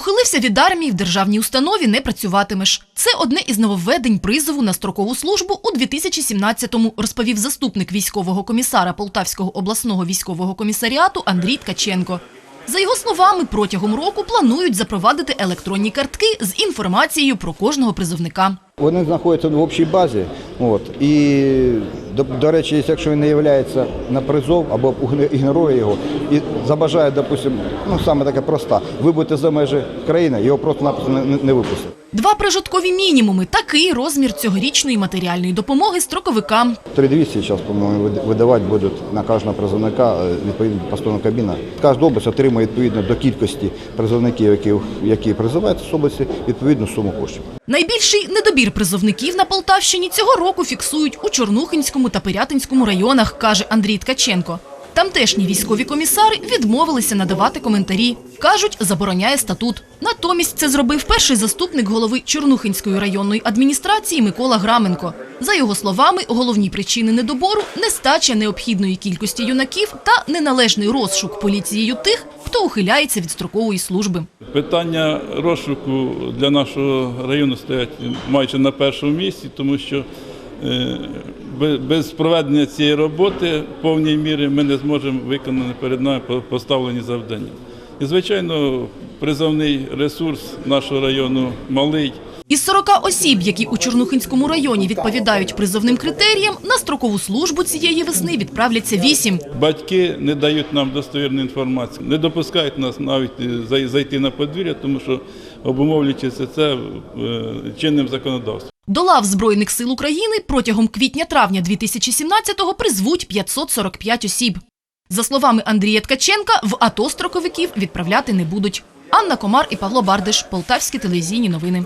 Ухилився від армії в державній установі не працюватимеш. Це одне із нововведень призову на строкову службу у 2017-му, розповів заступник військового комісара Полтавського обласного військового комісаріату Андрій Ткаченко. За його словами, протягом року планують запровадити електронні картки з інформацією про кожного призовника. Вони знаходяться в общій базі. От, і, до, до речі, якщо він не є на призов або ігнорує його і забажає, допустим, ну саме така проста, вибути за межі країни, його просто-напросто не, не випустять. Два прожиткові мінімуми – такий розмір цьогорічної матеріальної допомоги строковикам. 3200 зараз, по-моєму, видавати будуть на кожного призовника е, відповідно постанова кабіна. Кожна область отримує відповідно до кількості призовників, які, які призиваються з області, відповідну суму коштів. Найбільший недобір призовників на Полтавщині цього року фіксують у Чорнухинському та Пирятинському районах, каже Андрій Ткаченко. Тамтешні військові комісари відмовилися надавати коментарі. Кажуть, забороняє статут. Натомість це зробив перший заступник голови Чорнухинської районної адміністрації Микола Граменко. За його словами, головні причини недобору – нестача необхідної кількості юнаків та неналежний розшук поліцією тих, хто ухиляється від строкової служби. Питання розшуку для нашого району стоять майже на першому місці, тому що е, без проведення цієї роботи в повній мірі ми не зможемо виконати перед нами по- поставлені завдання. І, звичайно, призовний ресурс нашого району малий. Із 40 осіб, які у Чорнухинському районі відповідають призовним критеріям, на строкову службу цієї весни відправляться 8. Батьки не дають нам достовірну інформацію, не допускають нас навіть е, зайти на подвір'я, тому що обумовлюючи це е, чинним законодавством. До лав Збройних сил України протягом квітня-травня 2017-го призвуть 545 осіб. За словами Андрія Ткаченка, в АТО строковиків відправляти не будуть. Анна Комар і Павло Бардиш, Полтавські телевізійні новини.